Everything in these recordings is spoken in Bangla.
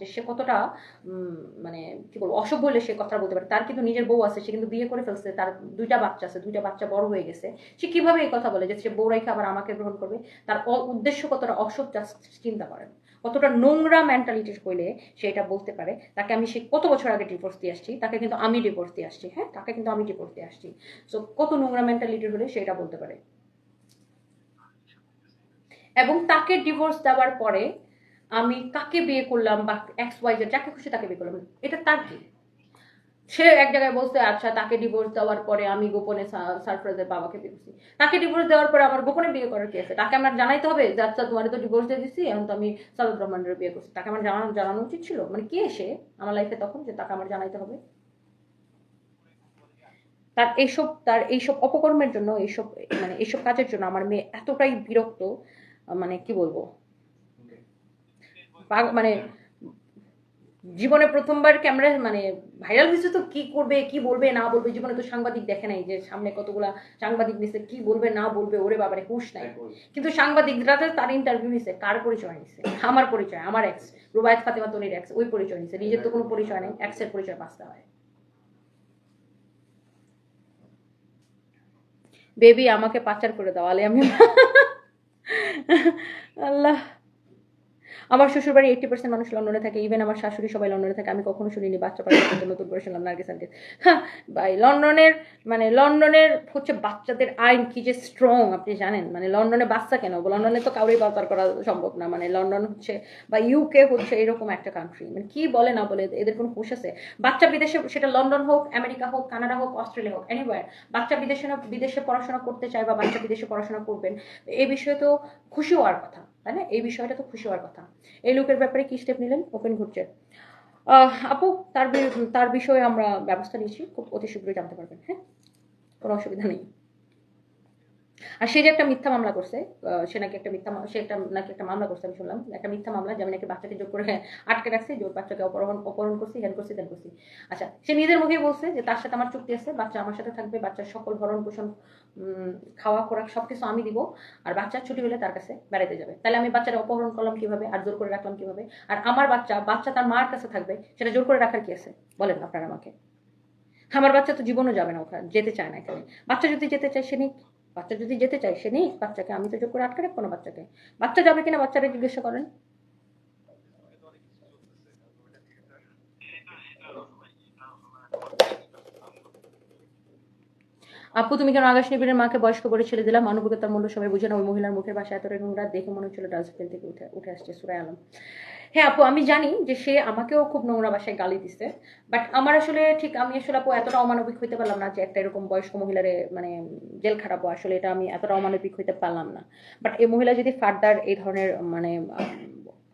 যে সে কতটা মানে কি বলব, অসভ্য হলে সে কথা বলতে পারে। তার কিন্তু নিজের বউ আছে, সে কিন্তু বিয়ে করে ফেলছে, তার দুইটা বাচ্চা আছে, দুইটা বাচ্চা বড় হয়ে গেছে। সে কীভাবে এই কথা বলে যে সে বউ রেখে আবার আমাকে গ্রহণ করবে? তার উদ্দেশ্য কতটা just চিন্তা করেন। কতটা নোংরা মেন্টালিটির হইলে সে এটা বলতে পারে। তাকে আমি সে কত বছর আগে ডিভোর্স দিয়ে আসছি, তাকে কিন্তু আমি ডিভোর্স দিয়ে আসছি হ্যাঁ? তাকে কিন্তু আমি ডিভোর্স দিয়ে আসছি। সো কত নোংরা মেন্টালিটির হলে সে এটা বলতে পারে। এবং তাকে ডিভোর্স দেওয়ার পরে আমি কাকে বিয়ে করলাম বা এক্স ওয়াই যাকে খুশি তাকে বিয়ে করলাম, এটা তার কি? সে এক জায়গায় বলছে আচ্ছা তাকে ডিভোর্স দেওয়ার পরে আমি গোপনে সা- সারফরাজের বাবাকে বিয়ে তাকে ডিভোর্স দেওয়ার পরে আমার গোপনে বিয়ে করার কি আছে? তাকে আমার জানাইতে হবে যে আচ্ছা তোমার তো ডিভোর্স দিয়ে দিচ্ছি এখন তো আমি সাদত রহমানের বিয়ে করছি। তাকে আমার জানানো জানানো উচিত ছিল। মানে কে সে আমার লাইফে তখন যে তাকে আমার জানাইতে হবে? তার এইসব তার এইসব অপকর্মের জন্য, এইসব মানে এইসব কাজের জন্য আমার মেয়ে এতটাই বিরক্ত মানে কি বলব? মানে জীবনে প্রথমবার ক্যামেরা মানে ভাইরাল হয়েছে তো কি করবে কি বলবে না বলবে? জীবনে তো সাংবাদিক দেখে নাই যে সামনে কতগুলা সাংবাদিক নিছে কি বলবে না বলবে ওরে বাবারে হুশ নাই। কিন্তু সাংবাদিকরা তার ইন্টারভিউ নিছে কার পরিচয় নিছে? আমার পরিচয় আমার এক্স রুবায়ত ফাতেমা তনির এক্স ওই পরিচয় নিছে নিজের তো কোনো পরিচয় নেই এক্সের পরিচয় বাঁচতে হয়। বেবি আমাকে পাচার করে দাও আলে আমি আল্লাহ। আমার শ্বশুরবাড়ি এইটি পার্সেন্ট মানুষ লন্ডনে থাকে ইভেন আমার শাশুড়ি সবাই লন্ডনে থাকে, আমি কখনো শুনিনি বাচ্চা পাঠানোর জন্য নতুন করে শুনলাম নার্গিস আন্টি হ্যাঁ ভাই, লন্ডনের মানে লন্ডনের হচ্ছে বাচ্চাদের আইন কি যে স্ট্রং আপনি জানেন? মানে লন্ডনে বাচ্চা কেন? লন্ডনে তো কাউরেই পাচার করা সম্ভব না। মানে লন্ডন হচ্ছে বা ইউকে হচ্ছে এরকম একটা কান্ট্রি মানে কি বলে না বলে, এদের কোনো হুশ আছে? বাচ্চা বিদেশে, সেটা লন্ডন হোক, আমেরিকা হোক, কানাডা হোক, অস্ট্রেলিয়া হোক এনিওয়ার বাচ্চা বিদেশে বিদেশে পড়াশোনা করতে চায় বা বাচ্চা বিদেশে পড়াশোনা করবেন এই বিষয়ে তো খুশি হওয়ার কথা। তাই না? এই বিষয়টা তো খুশি হওয়ার কথা। এই লোকের ব্যাপারে কি স্টেপ নিলেন? ওপেন ঘুরছে আপু, তার তার বিষয়ে আমরা ব্যবস্থা নিয়েছি। খুব অতি শীঘ্রই জানতে পারবেন হ্যাঁ? কোনো অসুবিধা নেই। আর সে যে একটা মিথ্যা মামলা করছে সে নাকি একটা মিথ্যা সে একটা নাকি একটা মামলা করছে, আমি শুনলাম। একটা মিথ্যা মামলা যে নাকি বাচ্চাকে জোর করে আটকে রাখছি, জোর বাচ্চাকে অপহরণ অপহরণ করছি হ্যান করছি দেন করছি। আচ্ছা সে নিজের মুখেই বলছে যে তার সাথে আমার চুক্তি আছে, বাচ্চা আমার সাথে থাকবে, বাচ্চার সকল ভরণ পোষণ খাওয়া, খোরাক, সবকিছু আমি দিব, আর বাচ্চার ছুটি হলে তার কাছে বেড়াতে যাবে। তাহলে আমি বাচ্চাটা অপহরণ করলাম কীভাবে, আর জোর করে রাখলাম কীভাবে? আর আমার বাচ্চা বাচ্চা তার মার কাছে থাকবে, সেটা জোর করে রাখার কি আছে? বলেন আপনারা আমাকে। আমার বাচ্চা তো জীবনও যাবে না ওখানে, যেতে চায় না এখানে। বাচ্চা যদি যেতে চায়, সে নিক। বাচ্চা যদি যেতে চায়, সে নেই বাচ্চাকে। আমি তো জোর করে আটকে রাখব না বাচ্চাকে। বাচ্চা যাবে কিনা বাচ্চারা জিজ্ঞাসা করেন। আপু, তুমি কেন আকাশ নিবিড়ের মাকে বয়স্ক করে ছেড়ে দিলাম মানবিকতার মূল্য সবাই বুঝে না ওই মহিলার মুখের ভাষা এতটা নোংরা দেখে মনে হচ্ছিল ডাস্টবিন থেকে উঠে উঠে আসছে সুরাই আলম। হ্যাঁ আপু, আমি জানি যে সে আমাকেও খুব নোংরা ভাষায় গালি দিছে বাট আমার আসলে ঠিক আমি আসলে আপু এতটা অমানবিক হইতে পারলাম না যে একটা এরকম বয়স্ক মহিলারে মানে জেল খাটাবো, আসলে এটা আমি এতটা অমানবিক হইতে পারলাম না। বাট এই মহিলা যদি ফার্দার এই ধরনের মানে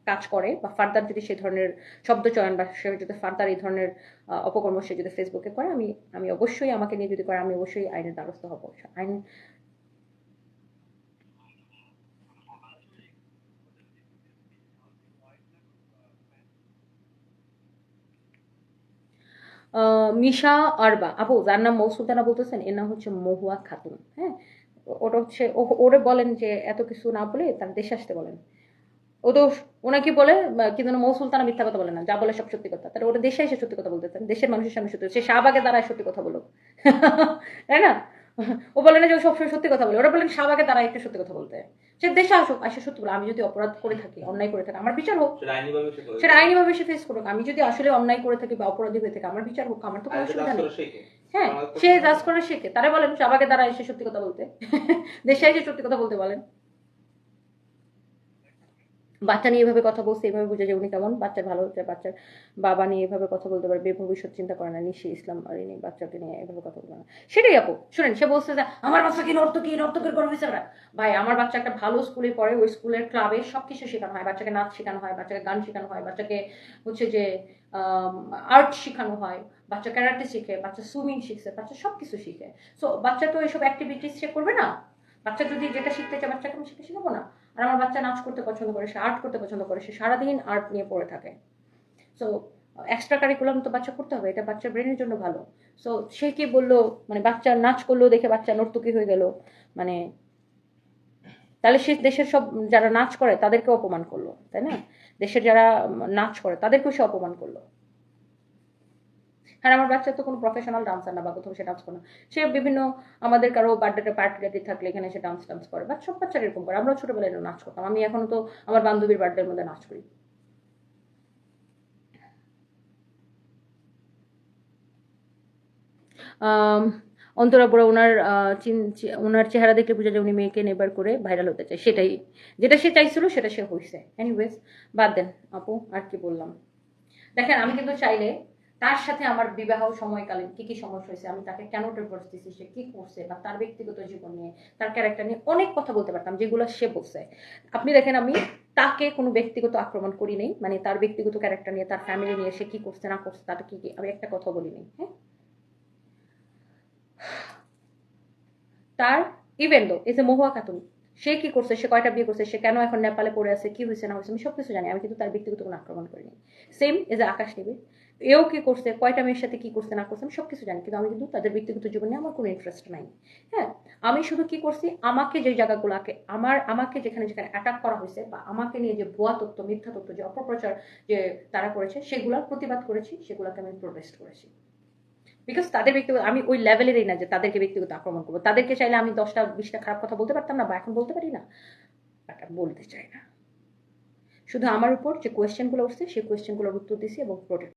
কাজ করে বা ফার্দার যদি সেই ধরনের শব্দ চয়ন বা সে যদি ফার্দার এই ধরনের অপকর্ম সে যদি ফেসবুকে করে, আমি আমি অবশ্যই আমাকে নিয়ে যদি করে, আমি অবশ্যই আইনের দ্বারস্থ হব। আইন মিশা আরবা। আপু, যার নাম মৌসুলতানা বলতেছেন, এর নাম হচ্ছে মহুয়া খাতুন হ্যাঁ? ওটা হচ্ছে ওরে বলেন যে এত কিছু না বলে তার দেশে আসতে বলেন। ও তো ওনাকে বলে কিন্তু কি যেন মৌসুলতানা মিথ্যা কথা বলে না, যা বলে সব সত্যি কথা। তাহলে ওটা দেশে এসে সত্যি কথা বলতেছেন, দেশের মানুষের সামনে সত্যি সে শাহবাগে দাঁড়ায় সত্যি কথা বলো তাই না? ও বলে না যে ও সবসময় সত্যি কথা বলে। ওরা বলেন শাহবাগে তারা একটু সত্যি কথা বলতে। সে দেশে আসুক আসে সত্যি বলে আমি যদি অপরাধ করে থাকি অন্যায় করে থাকি আমার বিচার হোক। সেটা আইনিভাবে সে ফেস করুক। আমি যদি আসলে অন্যায় করে থাকি বা অপরাধী হয়ে থাকি আমার বিচার হোক আমার তো কোনো অসুবিধা নেই। হ্যাঁ সে রাজ করে শেখে। তারা বলেন সবাকে দ্বারা এসে সত্যি কথা বলতে। দেশে এসে সত্যি কথা বলতে বলেন। বাচ্চা নিয়ে এভাবে কথা বলছে, এভাবে বুঝে যে উনি কেমন বাচ্চার ভালো হচ্ছে বাচ্চার বাবা নিয়ে এভাবে কথা বলতে পারবে ভবিষ্যৎ চিন্তা করে না, নিশ্চয়ই ইসলাম আর ইনি বাচ্চাকে নিয়ে এভাবে কথা বলবে না। সেটাই আপু, শুনেন, সে বলছে যে আমার বাচ্চা কি নর্ত কি নর্তকের গর্ব হিসাবে ভাই, আমার বাচ্চা একটা ভালো স্কুলে পড়ে, ওই স্কুলের ক্লাবে সব কিছু শেখানো হয়, বাচ্চাকে নাচ শেখানো হয়, বাচ্চাকে গান শেখানো হয়, বাচ্চাকে হচ্ছে যে আর্ট শেখানো হয়, বাচ্চা ক্যারাটে শিখে, বাচ্চা সুইমিং শিখছে, বাচ্চা সব কিছু শিখে। সো বাচ্চা তো এইসব অ্যাক্টিভিটিস সে করবে না। বাচ্চা যদি যেটা শিখতে চায়, বাচ্চাকে আমি শিখে শেখাবো না। আর আমার বাচ্চা নাচ করতে পছন্দ করে, সে আর্ট করতে পছন্দ করে, সে সারাদিন আর্ট নিয়ে পড়ে থাকে। সো এক্সট্রা কারিকুলাম তো বাচ্চা করতে হবে, এটা বাচ্চার ব্রেনের জন্য ভালো। সো সে কি বলল মানে বাচ্চা নাচ করল দেখে বাচ্চা নর্তুকি হয়ে গেল মানে তাহলে সে দেশের সব যারা নাচ করে তাদেরকে অপমান করল, তাই না? দেশের যারা নাচ করে তাদেরকেও সে অপমান করল। হ্যাঁ আমার বাচ্চা তো কোনো প্রফেশনাল ডান্সার না বা কোথাও সে ডান্স করে না। সে বিভিন্ন আমাদের কারও বার্থডে পার্টি থাকলে এখানে সে ডান্স টান্স করে। বা সব বাচ্চারা এরকম করে। আমরাও ছোটবেলায় নাচ করতাম। আমি এখনও তো আমার বান্ধবীর বার্থডের মধ্যে নাচ করি। অন্তরা বড় ওনার ওনার চেহারা দেখলে বোঝা যায় উনি মেয়েকে নেবার করে ভাইরাল হতে চায়। সেটাই। যেটা সে চাইছিল, সেটা সে হয়েছে এনিওয়েজ বাদ দেন আপু, আর কি বললাম। দেখেন, আমি কিন্তু চাইলে তার সাথে আমার বিবাহ সময়কালীন কি কি সমস্যা হয়েছে, আমি তাকে কেন ডিভোর্স দিচ্ছি সে কি করছে বা তার ব্যক্তিগত জীবন নিয়ে, তার ক্যারেক্টার নিয়ে অনেক কথা বলতে পারতাম, যেগুলো সে বলছে। আপনি দেখেন, আমি তাকে কোনো ব্যক্তিগত আক্রমণ করি নাই মানে তার ব্যক্তিগত ক্যারেক্টার নিয়ে, তার ফ্যামিলি নিয়ে, সে কি করছে, না করছে, তার কি কি, আমি একটা কথা বলি নাই হ্যাঁ? তার ইভেন দো এই যে মহুয়া খাতুন, সে কি করছে, সে কয়টা বিয়ে করছে, সে কেন এখন নেপালে পড়ে আছে, কি হয়েছে, না হয়েছে, আমি সবকিছু জানি, আমি কিন্তু তার ব্যক্তিগত কোনো আক্রমণ করিনি। সেম এজ এ আকাশ নিবে এও কি করছে, কয়টা মেয়ের সাথে কি করছে, না করছে, আমি সব কিছু জানি, কিন্তু আমি কিন্তু তাদের ব্যক্তিগত জীবনে আমার কোনো ইন্টারেস্ট নাই। হ্যাঁ আমি শুধু কি করছি, আমাকে যে জায়গাগুলোকে, আমার, আমাকে যেখানে যেখানে অ্যাটাক করা হয়েছে বা আমাকে নিয়ে যে ভুয়া তথ্য, মিথ্যা তথ্য, যে অপপ্রচার যে তারা করেছে, সেগুলোর প্রতিবাদ করেছি, সেগুলোকে আমি প্রোটেস্ট করেছি। বিকজ তাদের ব্যক্তিগত, আমি ওই লেভেলেরই না যে তাদেরকে ব্যক্তিগত আক্রমণ করব। তাদেরকে চাইলে আমি দশটা, বিশটা খারাপ কথা বলতে পারতাম না বা এখন বলতে পারি না বলতে চাই না। শুধু আমার উপর যে কোয়েশ্চেনগুলো উঠছে, সেই কোয়েশ্চেনগুলোর উত্তর দিছি এবং প্রোটেক্ট